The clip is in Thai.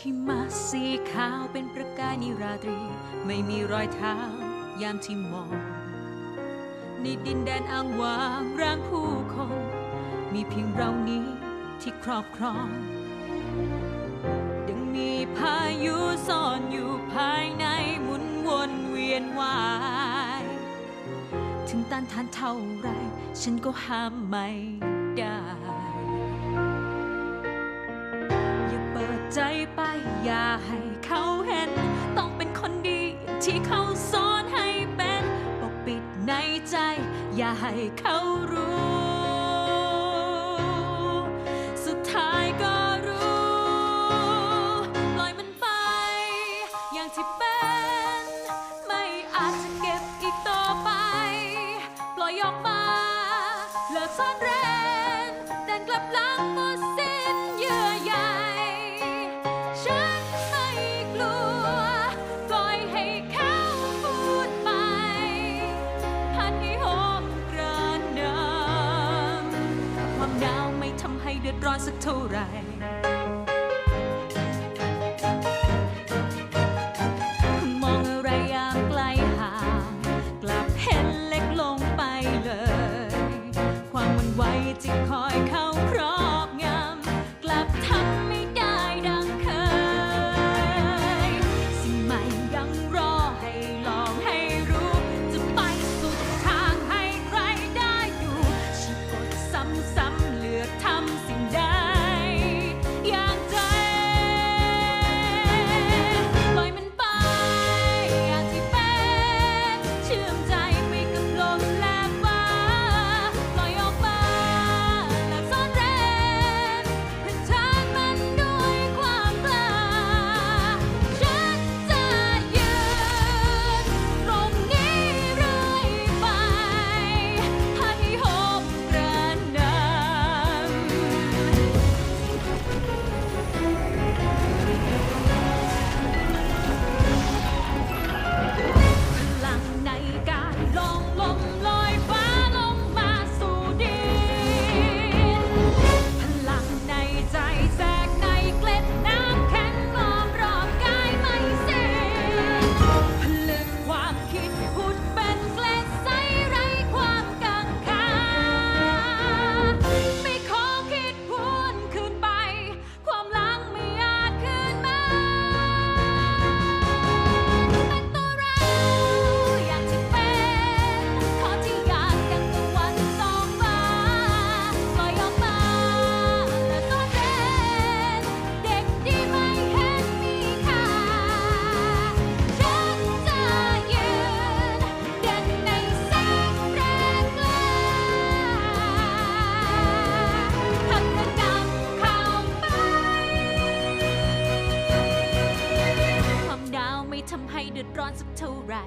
สีขาวเป็นประกายนิราตรี ไม่มีรอยเท้ายามที่มองในดินแดนอ้างว้างร่างผู้คน มีเพียงเรานี้ที่ครอบครองยังมีพายุซ่อนอยู่ภายในหมุนวนเวียนวาย ถึงต้านทานเท่าไร ฉันก็ห้ามไม่ได้ อย่าเปิดใจไป อย่าให้เขาเห็น ต้องเป็นคนดีที่เขาสอนให้เป็นปกปิดในใจ อย่าให้เขารู้ สุดท้ายก็รู้ ปล่อยมันไป อย่างที่เป็น ไม่อาจจะเก็บอีกต่อไป ปล่อยออกมาเลิกซ่อนเร้นำใทำให้เดือดร้อนสักเท่าไหร่